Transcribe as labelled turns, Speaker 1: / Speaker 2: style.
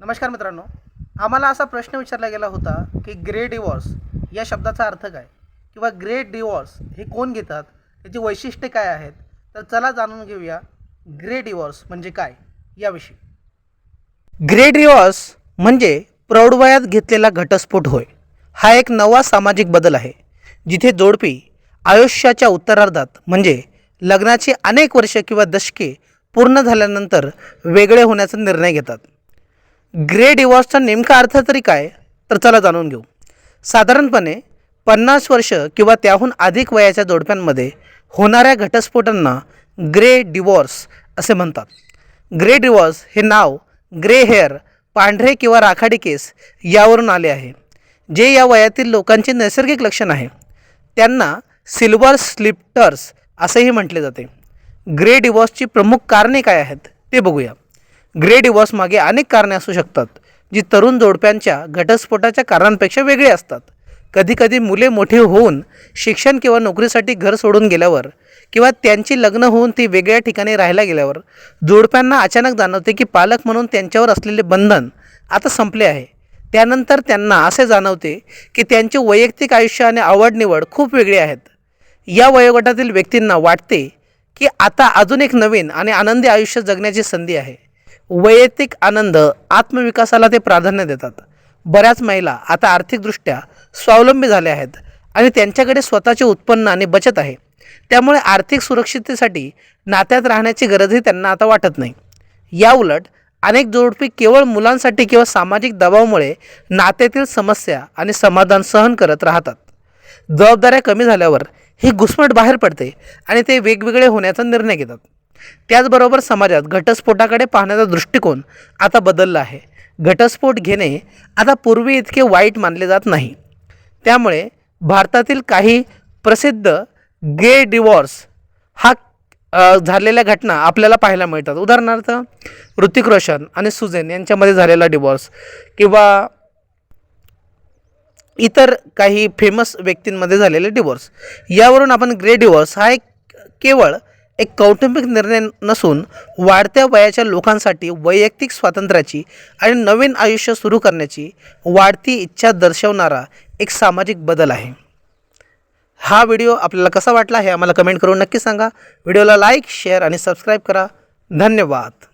Speaker 1: नमस्कार मित्रांनो आम्हाला असा प्रश्न विचारला गेला होता की ग्रे डिवॉर्स या शब्दाचा अर्थ काय? किंवा ग्रे डिवॉर्स हे कोण घेतात? त्याची वैशिष्ट्ये काय आहेत? तर चला जाणून घेऊया ग्रे डिवॉर्स म्हणजे काय याविषयी. ग्रे डिवॉर्स म्हणजे प्रौढवयात घेतलेला घटस्फोट होय. हा एक नवा सामाजिक बदल आहे जिथे जोडपी आयुष्याच्या उत्तरार्धात म्हणजे लग्नाची अनेक वर्ष किंवा दशके पूर्ण झाल्यानंतर वेगळे होण्याचा निर्णय घेतात. ग्रे डिवॉर्सचा नेमका अर्थ तरी काय? तर चला जाणून घेऊ. साधारणपणे पन्नास वर्ष किंवा त्याहून अधिक वयाच्या जोडप्यांमध्ये होणाऱ्या घटस्फोटांना ग्रे डिवॉर्स असे म्हणतात. ग्रे डिवॉर्स हे नाव ग्रे हेअर पांढरे किंवा राखाडी केस यावरून आले आहे जे या वयातील लोकांचे नैसर्गिक लक्षण आहे. त्यांना सिल्वर स्लिप्टर्स असेही म्हटले जाते. ग्रे डिवॉर्सची प्रमुख कारणे काय आहेत ते बघूया. ग्रे डिवॉर्समागे अनेक कारणे असू शकतात जी तरुण जोडप्यांच्या घटस्फोटाच्या कारणांपेक्षा वेगळी असतात. कधीकधी मुले मोठी होऊन शिक्षण किंवा नोकरीसाठी घर सोडून गेल्यावर किंवा त्यांची लग्न होऊन ती वेगळ्या ठिकाणी राहायला गेल्यावर जोडप्यांना अचानक जाणवते की पालक म्हणून त्यांच्यावर असलेले बंधन आता संपले आहे. त्यानंतर त्यांना असे जाणवते की त्यांचे वैयक्तिक आयुष्य आणि आवडनिवड खूप वेगळी आहेत. या वयोगटातील व्यक्तींना वाटते की आता अजून एक नवीन आणि आनंदी आयुष्य जगण्याची संधी आहे. वैयक्तिक आनंद आत्मविकासाला ते प्राधान्य देतात. बऱ्याच महिला आता आर्थिकदृष्ट्या स्वावलंबी झाल्या आहेत आणि त्यांच्याकडे स्वतःचे उत्पन्न आणि बचत आहे. त्यामुळे आर्थिक सुरक्षिततेसाठी नात्यात राहण्याची गरजही त्यांना आता वाटत नाही. या उलट अनेक जोडपी केवळ मुलांसाठी किंवा सामाजिक दबावामुळे नात्यातील समस्या आणि समाधान सहन करत राहतात. जबाबदाऱ्या कमी झाल्यावर ही घुसमट बाहेर पडते आणि ते वेगवेगळे होण्याचा निर्णय घेतात. त्याचबरोबर समाजात घटस्फोटाकडे पाहण्याचा दृष्टिकोन आता बदलला आहे. घटस्फोट घेणे आता पूर्वी इतके वाईट मानले जात नाही. त्यामुळे भारतातील काही प्रसिद्ध गे डिवॉर्स हा झालेल्या घटना आपल्याला पाहायला मिळतात. उदाहरणार्थ ऋतिक रोशन आणि सुझेन यांच्यामध्ये झालेला डिवॉर्स किंवा इतर काही फेमस व्यक्तींमध्ये झालेले डिवोर्स. यावरून आपण ग्रे डिवोर्स हा एक केवळ एक कौटुंबिक निर्णय नसून वाढत्या वयाच्या लोकांसाठी वैयक्तिक स्वातंत्र्याची आणि नवीन आयुष्य सुरू करण्याची वाढती इच्छा दर्शवणारा एक सामाजिक बदल आहे. हा व्हिडिओ आपल्याला कसा वाटला हे आम्हाला कमेंट करून नक्की सांगा. व्हिडिओला लाईक शेअर आणि सबस्क्राईब करा. धन्यवाद.